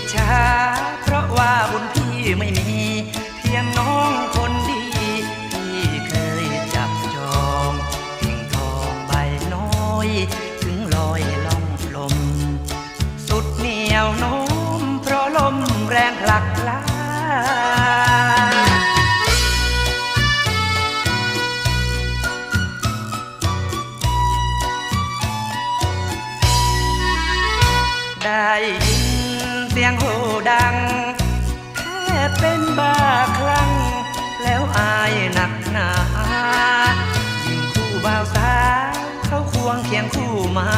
จฉาเพราะว่าบุญพี่ไม่มี เพียงน้องคนดีที่เคยจับจองเพียงทองใบน้อย ถึงลอยล่องลม สุดเหนียวโน้มเพราะลมแรงหลักลาได้ยิน เสียงโหดัง แค่เป็นบ้าคลั่ง แล้วอายหนักหนายิ่งคู่บ่าวสาวเขาควงเคียงคู่มา